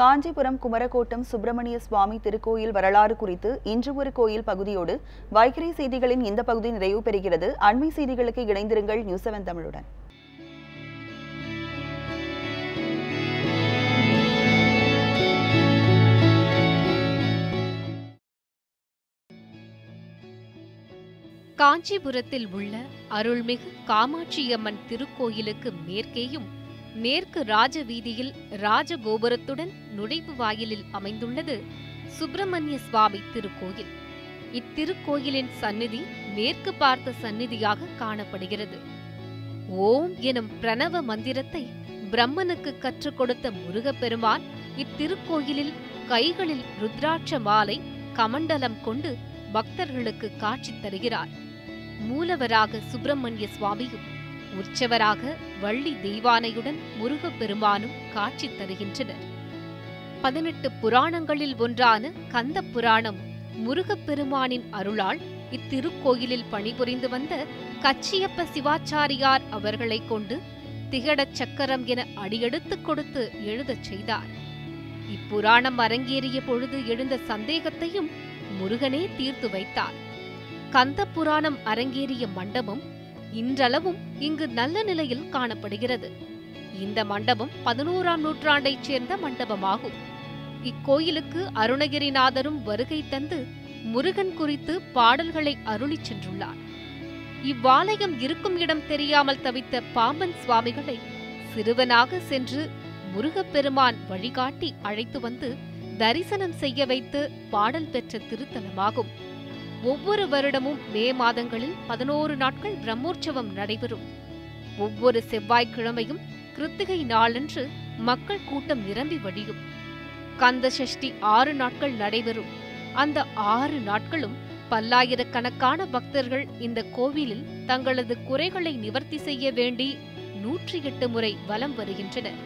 காஞ்சிபுரம் குமரக்கோட்டம் சுப்பிரமணிய சுவாமி திருக்கோயில் வரலாறு குறித்து இன்று ஒரு கோயில் பகுதியோடு வைகரை செய்திகளின் இந்த பகுதி நிறைவு பெறுகிறது. அண்மை செய்திகளுக்கு இணைந்திருங்கள் நியூஸ் செவன் தமிழுடன். காஞ்சிபுரத்தில் உள்ள அருள்மிகு காமாட்சியம்மன் திருக்கோயிலுக்கு மேற்கேயும் மேற்கு ராஜ வீதியில் ராஜகோபுரத்துடன் நுழைவு வாயிலில் அமைந்துள்ளது சுப்பிரமணிய சுவாமி திருக்கோயில். இத்திருக்கோயிலின் சந்நிதி மேற்கு பார்த்த சந்நிதியாக காணப்படுகிறது. ஓம் எனும் பிரணவ மந்திரத்தை பிரம்மனுக்கு கற்றுக் கொடுத்த முருகப்பெருமான் இத்திருக்கோயிலில் கைகளில் ருத்ராட்ச மாலை கமண்டலம் கொண்டு பக்தர்களுக்கு காட்சி தருகிறார். மூலவராக சுப்பிரமணிய சுவாமியும் உற்சவராக வள்ளி தெய்வானையுடன் முருகப்பெருமானும் காட்சி தருகின்றனர். பதினெட்டு புராணங்களில் ஒன்றான கந்த புராணம் முருகப்பெருமானின் அருளால் இத்திருக்கோயிலில் பணிபுரிந்து வந்த கச்சியப்ப சிவாச்சாரியார் அவர்களைக் கொண்டு திகடச் சக்கரம் என அடியெடுத்துக் கொடுத்து எழுதச் செய்தார். இப்புராணம் அரங்கேறிய பொழுது எழுந்த சந்தேகத்தையும் முருகனே தீர்த்து வைத்தார். கந்த புராணம் அரங்கேறிய மண்டபம் இன்றளவும் இங்கு நல்ல நிலையில் காணப்படுகிறது. இந்த மண்டபம் பதினோராம் நூற்றாண்டைச் சேர்ந்த மண்டபமாகும். இக்கோயிலுக்கு அருணகிரிநாதரும் வருகை தந்து முருகன் குறித்து பாடல்களை அருளிச் சென்றுள்ளார். இவ்வாலயம் இருக்கும் இடம் தெரியாமல் தவித்த பாம்பன் சுவாமிகளை சிறுவனாக சென்று முருகப்பெருமான் வழிகாட்டி அழைத்து வந்து தரிசனம் செய்ய வைத்து பாடல் பெற்ற திருத்தலமாகும். ஒவ்வொரு வருடமும் மே மாதங்களில் பதினோரு நாட்கள் பிரம்மோற்சவம் நடைபெறும். ஒவ்வொரு செவ்வாய்க்கிழமையும் கிருத்திகை நாளன்று மக்கள் கூட்டம் நிரம்பி வழியும் கந்த சஷ்டி ஆறு நாட்கள் நடைபெறும். அந்த ஆறு நாட்களும் பல்லாயிரக்கணக்கான பக்தர்கள் இந்த கோவிலில் தங்களது குறைகளை நிவர்த்தி செய்ய வேண்டி நூற்றி எட்டு முறை வலம் வருகின்றனர்.